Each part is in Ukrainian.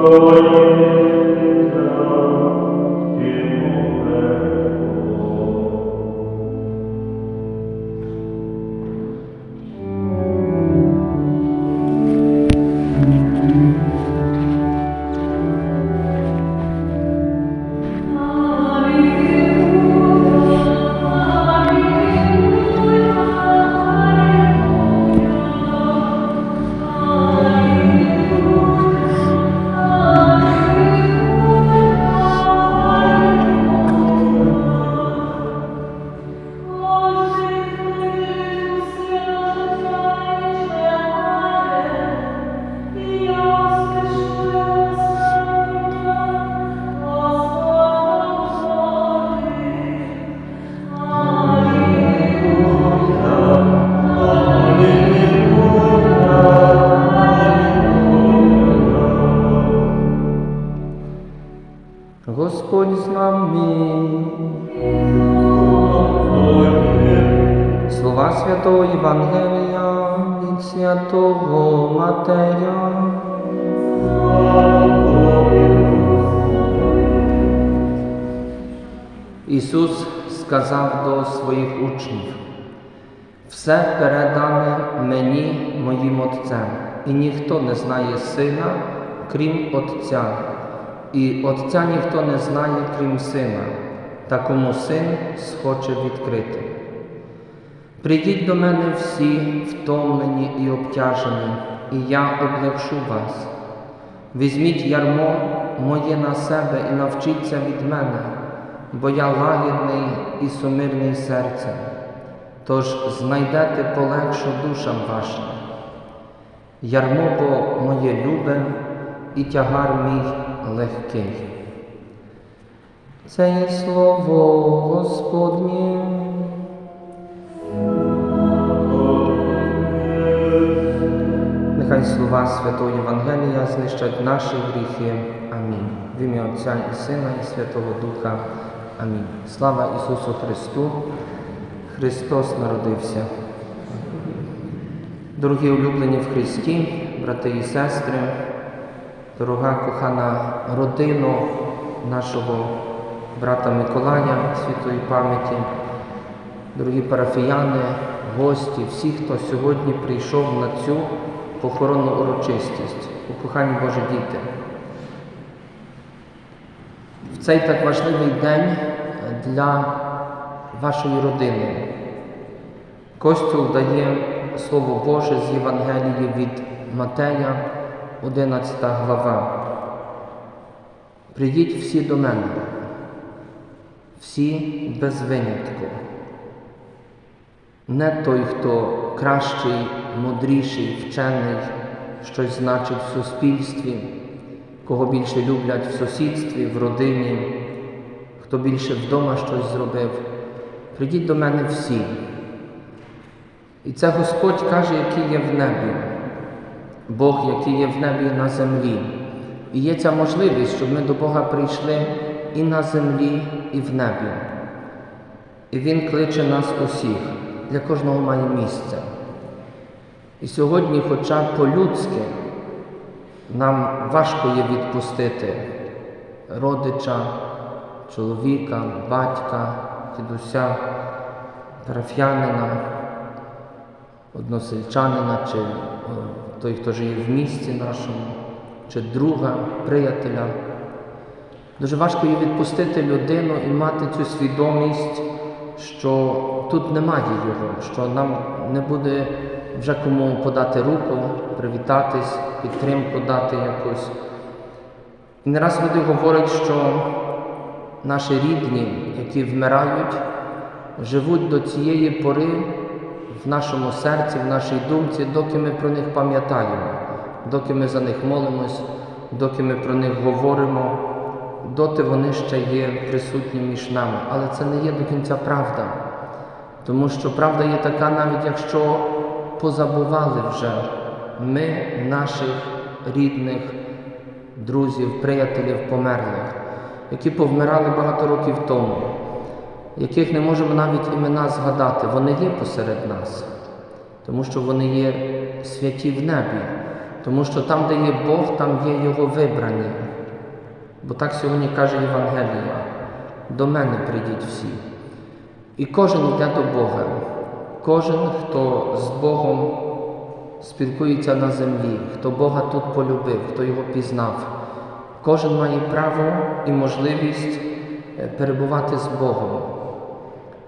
Domine, Святого Євангелія від Святого Матея. Ісус сказав до своїх учнів, все передане мені моїм Отцем, і ніхто не знає Сина, крім Отця, і Отця ніхто не знає, крім Сина, та кому син схоче відкрити. Прийдіть до мене всі втомлені і обтяжені, і я облегшу вас. Візьміть ярмо моє на себе і навчіться від мене, бо я лагідний і сумирний серцем, тож знайдете полегшу душам вашим. Ярмо бо моє любе і тягар мій легкий. Це є слово Господнє. Слова Святого Євангелія знищать наші гріхи. Амінь. В ім'я Отця і Сина, і Святого Духа. Амінь. Слава Ісусу Христу! Христос народився. Дорогі улюблені в Христі, брати і сестри, дорога кохана родина нашого брата Миколая святої пам'яті, дорогі парафіяни, гості, всі, хто сьогодні прийшов на цю похоронну урочистість, у кохані Божі діти. В цей так важливий день для вашої родини. Костюл дає Слово Боже з Євангелії від Матея, 11 глава. Прийдіть всі до мене, всі без винятку. Не той, хто кращий, мудріший, вчений, щось значить в суспільстві, кого більше люблять в сусідстві, в родині, хто більше вдома щось зробив. Прийдіть до мене всі. І це Господь каже, який є в небі, Бог, який є в небі і на землі. І є ця можливість, щоб ми до Бога прийшли і на землі, і в небі. І Він кличе нас усіх, для кожного має місце. І сьогодні, хоча по-людськи, нам важко є відпустити родича, чоловіка, батька, дідуся, парафіянина, односельчанина, чи той, хто живе в місті нашому, чи друга, приятеля. Дуже важко є відпустити людину і мати цю свідомість, що тут немає його, що нам не буде вже кому подати руку, привітатись, підтримку дати якусь. І не раз люди говорять, що наші рідні, які вмирають, живуть до цієї пори в нашому серці, в нашій думці, доки ми про них пам'ятаємо, доки ми за них молимось, доки ми про них говоримо, доти вони ще є присутні між нами. Але це не є до кінця правда. Тому що правда є така, навіть якщо позабували вже ми наших рідних, друзів, приятелів померлих, які повмирали багато років тому, яких не можемо навіть імена згадати, вони є посеред нас, тому що вони є святі в небі, Тому що там, де є Бог, там є Його вибрані. Бо так сьогодні каже Євангелія. До мене прийдіть всі. І кожен йде до Бога. Кожен, хто з Богом спілкується на землі, хто Бога тут полюбив, хто його пізнав. Кожен має право і можливість е, перебувати з Богом.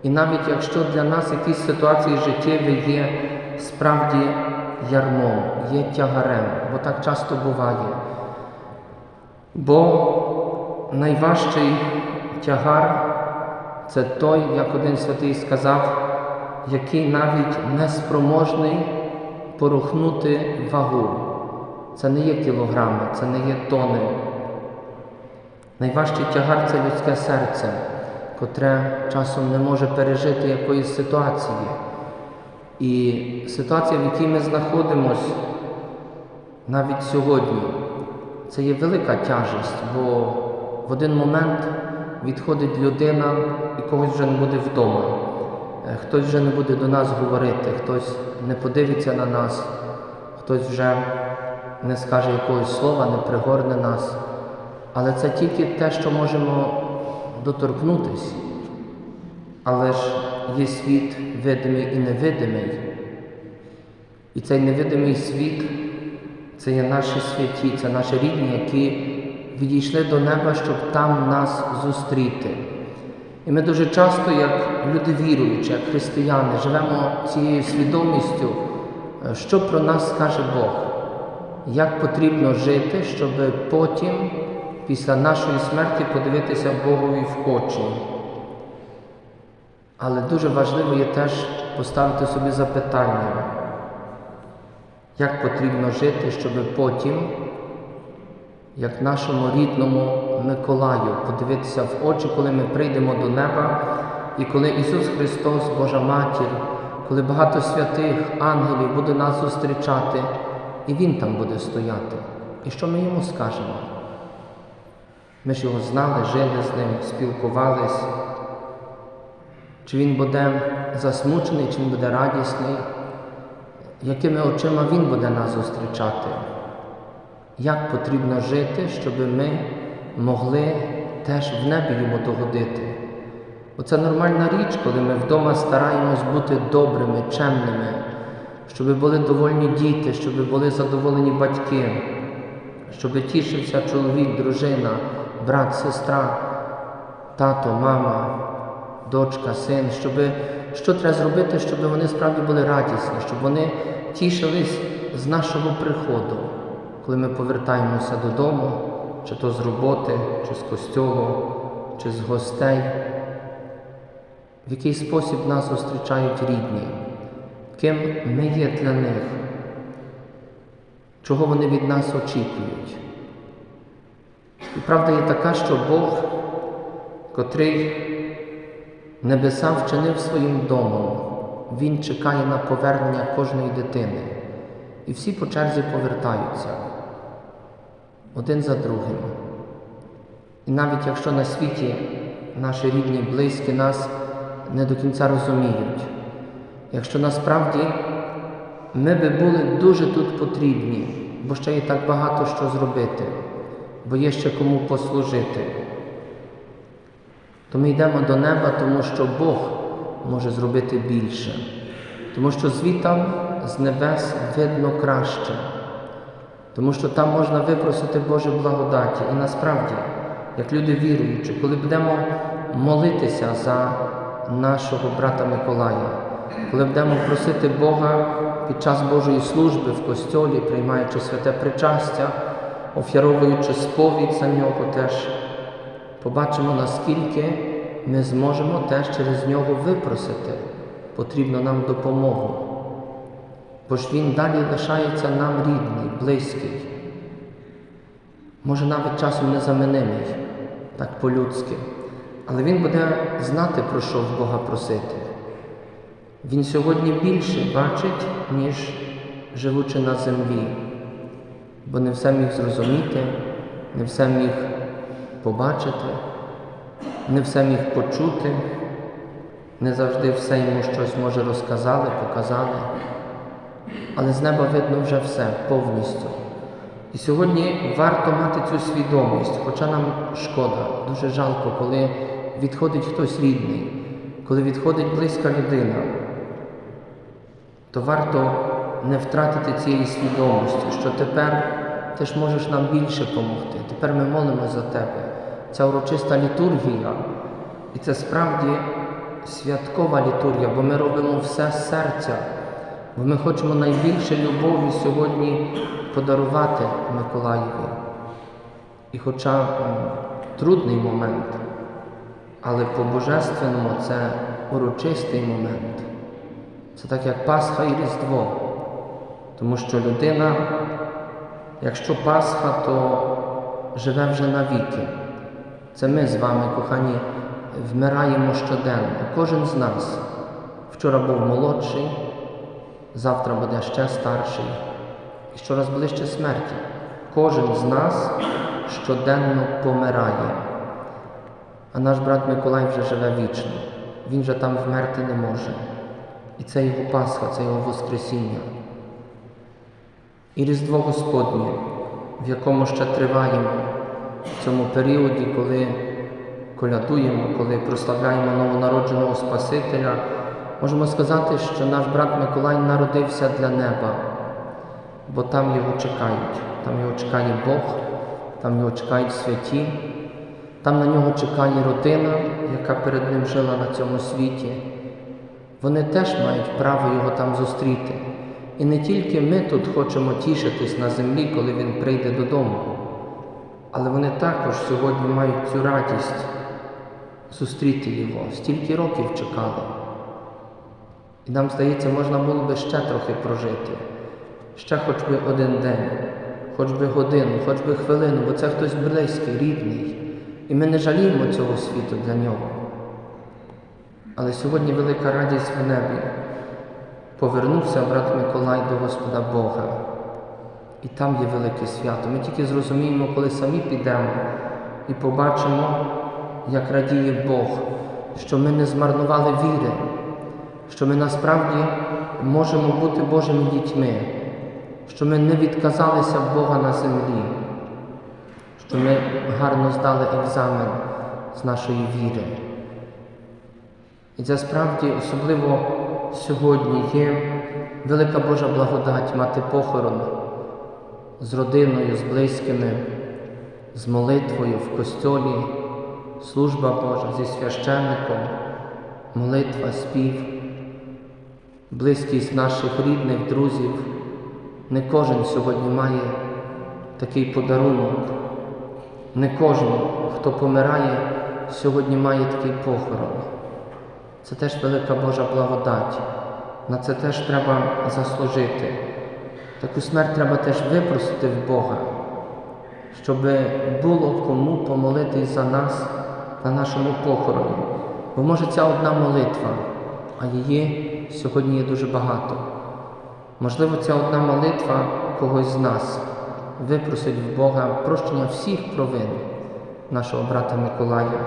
І навіть якщо для нас якісь ситуації життєві є справді ярмом, є тягарем, бо так часто буває. Бо найважчий тягар це той, як один святий сказав, який навіть не спроможний порухнути вагу. Це не є кілограми, це не є тони. Найважчий тягар це людське серце, котре часом не може пережити якоїсь ситуації. І ситуація, в якій ми знаходимося навіть сьогодні, це є велика тяжесть, бо в один момент відходить людина і когось вже не буде вдома. Е, Хтось вже не буде до нас говорити, хтось не подивиться на нас, хтось вже не скаже якогось слова, не пригорне нас. Але це тільки те, що можемо доторкнутися. Але ж є світ видимий і невидимий. І цей невидимий світ це є наші святі, це наші рідні, які відійшли до неба, щоб там нас зустріти. І ми дуже часто, як люди віруючі, як християни, живемо цією свідомістю, е, що про нас скаже Бог, як потрібно жити, щоб потім, після нашої смерті, подивитися Богові в очі. Але дуже важливо є теж поставити собі запитання, як потрібно жити, щоб потім, як нашому рідному Миколаю, подивитися в очі, коли ми прийдемо до неба, і коли Ісус Христос, Божа Матір, коли багато святих ангелів буде нас зустрічати, і Він там буде стояти. І що ми йому скажемо? Ми ж його знали, жили з ним, спілкувались. Чи він буде засмучений, чи він буде радісний, якими очима він буде нас зустрічати? Як потрібно жити, щоб ми могли теж в небі йому догодити? Бо це нормальна річ, коли ми вдома стараємось бути добрими, чемними, щоб були довольні діти, щоб були задоволені батьки, щоб тішився чоловік, дружина, брат, сестра, тато, мама дочка, син, щоб, що треба зробити, щоб вони справді були радісні, щоб вони тішились з нашого приходу, коли ми повертаємося додому, чи то з роботи, чи з костьолу, чи з гостей, в який спосіб нас зустрічають рідні, ким ми є для них, чого вони від нас очікують. І правда є така, що Бог, котрий Небеса вчинив своїм домом. Він чекає на повернення кожної дитини. І всі по черзі повертаються один за другим. І навіть якщо на світі наші рідні, близькі нас не до кінця розуміють, якщо насправді ми би були дуже тут потрібні, бо ще є так багато що зробити, бо є ще кому послужити то ми йдемо до неба, тому що Бог може зробити більше, тому що звітам з небес видно краще, тому що там можна випросити Боже благодаті. І насправді, як люди віруючі, коли будемо молитися за нашого брата Миколая, коли будемо просити Бога під час Божої служби в костьолі, приймаючи святе причастя, офяровуючи сповідь за нього теж побачимо, наскільки ми зможемо теж через нього випросити потрібну нам допомогу. Бо ж він далі лишається нам рідний, близький, може навіть часом незамінимий, так по-людськи, але він буде знати, про що в Бога просити. Він сьогодні більше бачить, ніж живучи на землі, бо не все міг зрозуміти, не все міг побачити, не все міг почути, не завжди все йому щось може розказали, показали, але з неба видно вже все повністю. І сьогодні варто мати цю свідомість, хоча нам шкода, дуже жалко, коли відходить хтось рідний, коли відходить близька людина, то варто не втратити цієї свідомості, що тепер ти ж можеш нам більше допомогти. Тепер ми молимо за тебе. Ця урочиста літургія, і це справді святкова літургія, бо ми робимо все з серця, бо ми хочемо найбільше любові сьогодні подарувати Миколаєві. І хоча трудний момент, але по-божественному це урочистий момент. Це так як Пасха і Різдво. Тому що людина, якщо Пасха, то живе вже навіки. Це ми з вами, кохані, вмираємо щоденно, кожен з нас. Вчора був молодший, завтра буде ще старший і щораз ближче смерті. Кожен з нас щоденно помирає. А наш брат Миколай вже живе вічно. Він вже там вмерти не може. І це його Пасха, це його Воскресіння. І Різдво Господнє, в якому ще триваємо в цьому періоді, коли колядуємо, коли прославляємо новонародженого Спасителя, можемо сказати, що наш брат Миколай народився для неба, бо там його чекають, там його чекає Бог, там його чекають святі, там на нього чекає родина, яка перед ним жила на цьому світі. Вони теж мають право його там зустріти. І не тільки ми тут хочемо тішитись на землі, коли він прийде додому, але вони також сьогодні мають цю радість зустріти його. Стільки років чекали. І нам здається, можна було би ще трохи прожити, ще хоч би один день, хоч би годину, хоч би хвилину, бо це хтось близький, рідний. І ми не жаліємо цього світу для нього. Але сьогодні велика радість в небі. Повернувся брат Миколай до Господа Бога. І там є велике свято. Ми тільки зрозуміємо, коли самі підемо і побачимо, як радіє Бог, що ми не змарнували віри, що ми насправді можемо бути Божими дітьми, що ми не відказалися Бога на землі, що ми гарно здали екзамен з нашої віри. І це справді особливо сьогодні є велика Божа благодать мати похорон з родиною, з близькими, з молитвою в костьолі, служба Божа зі священником, молитва, спів, близькість наших рідних, друзів. Не кожен сьогодні має такий подарунок. Не кожен, хто помирає, сьогодні має такий похорон. Це теж велика Божа благодать. На це теж треба заслужити. Таку смерть треба теж випросити в Бога, щоб було кому помолитись за нас на нашому похороні. Бо може ця одна молитва, а її сьогодні є дуже багато. Можливо, ця одна молитва когось з нас випросить в Бога прощення всіх провин нашого брата Миколая.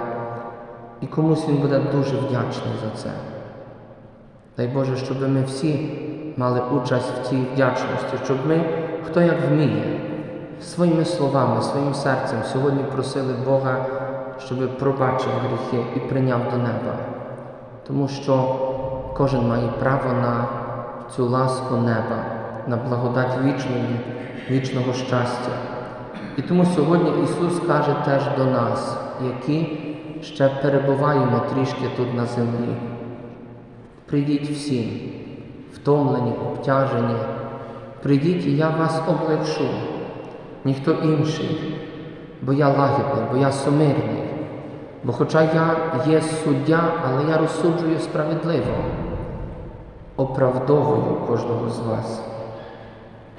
І комусь він буде дуже вдячний за це. Дай Боже, щоб ми всі мали участь в цій вдячності, щоб ми, хто як вміє, своїми словами, своїм серцем сьогодні просили Бога, щоб пробачив гріхи і прийняв до неба. Тому що кожен має право на цю ласку неба, на благодать вічної, вічного щастя. І тому сьогодні Ісус каже теж до нас, які ще перебуваємо трішки тут на землі. Прийдіть всі, втомлені, обтяжені, прийдіть, і я вас облегшу, ніхто інший, бо я лагідний, бо я сумирний, бо хоча я є суддя, але я розсуджую справедливо, оправдовую кожного з вас.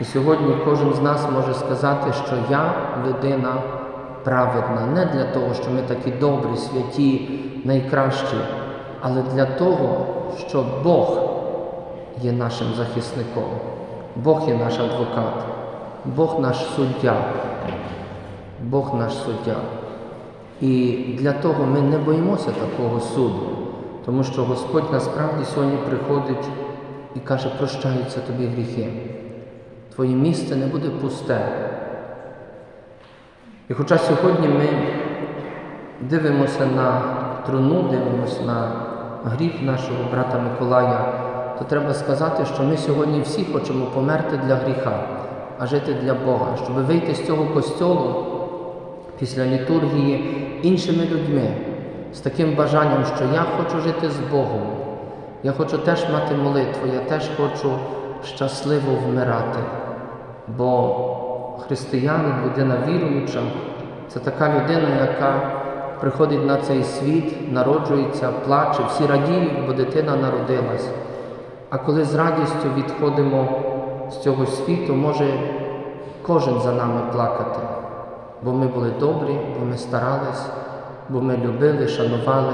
І сьогодні кожен з нас може сказати, що я людина праведна, не для того, що ми такі добрі, святі, найкращі, але для того, що Бог є нашим захисником, Бог є наш адвокат, Бог наш суддя, Бог наш суддя. І для того ми не боїмося такого суду, тому що Господь насправді сьогодні приходить і каже, прощаються тобі гріхи. Твоє місце не буде пусте, І хоча сьогодні ми дивимося на труну, дивимося на гріх нашого брата Миколая, то треба сказати, що ми сьогодні всі хочемо померти для гріха, а жити для Бога, щоб вийти з цього костьолу після літургії іншими людьми, з таким бажанням, що я хочу жити з Богом, я хочу теж мати молитву, я теж хочу щасливо вмирати. Бо християнин, людина віруюча, це така людина, яка приходить на цей світ, народжується, плаче, всі радіють, бо дитина народилась. А коли з радістю відходимо з цього світу, може кожен за нами плакати, бо ми були добрі, бо ми старались, бо ми любили, шанували.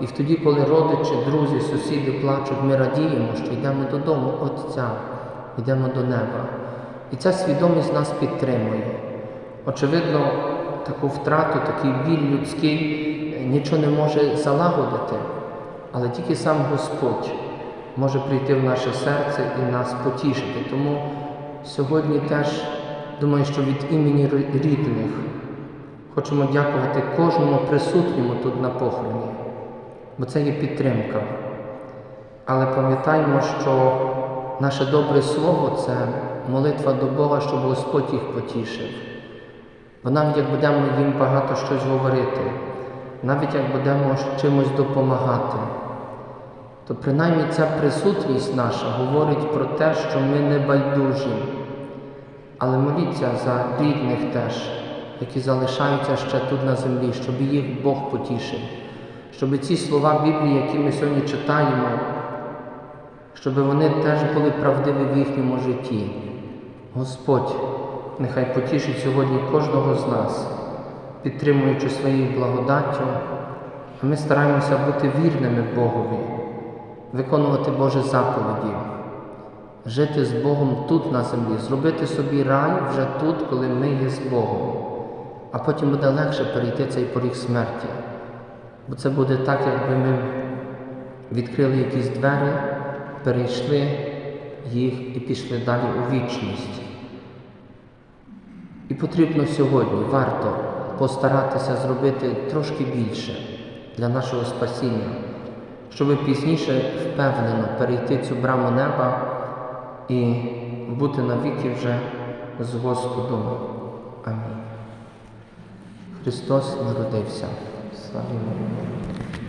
І тоді, коли родичі, друзі, сусіди плачуть, ми радіємо, що йдемо додому Отця, йдемо до неба. І ця свідомість нас підтримує. Очевидно, таку втрату, такий біль людський е, нічого не може залагодити, але тільки сам Господь може прийти в наше серце і нас потішити. Тому сьогодні теж думаю, що від імені рідних хочемо дякувати кожному присутньому тут на похороні, бо це є підтримка. Але пам'ятаймо, що наше добре слово це молитва до Бога, щоб Господь їх потішив. Бо навіть як будемо їм багато щось говорити, навіть як будемо чимось допомагати, то принаймні ця присутність наша говорить про те, що ми не байдужі. Але моліться за рідних теж, які залишаються ще тут на землі, щоб їх Бог потішив, щоб ці слова Біблії, які ми сьогодні читаємо, щоб вони теж були правдиві в їхньому житті. Господь нехай потішить сьогодні кожного з нас, підтримуючи своєю благодаттю, а ми стараємося бути вірними Богові, виконувати Божі заповіді, жити з Богом тут на землі, зробити собі рай вже тут, коли ми є з Богом, а потім буде легше перейти цей поріг смерті. Бо це буде так, якби ми відкрили якісь двері, перейшли їх і пішли далі у вічність. І потрібно сьогодні, варто постаратися зробити трошки більше для нашого спасіння, щоб пізніше впевнено перейти цю браму неба і бути навіки вже з Господом. Амінь. Христос народився. Слава Богу.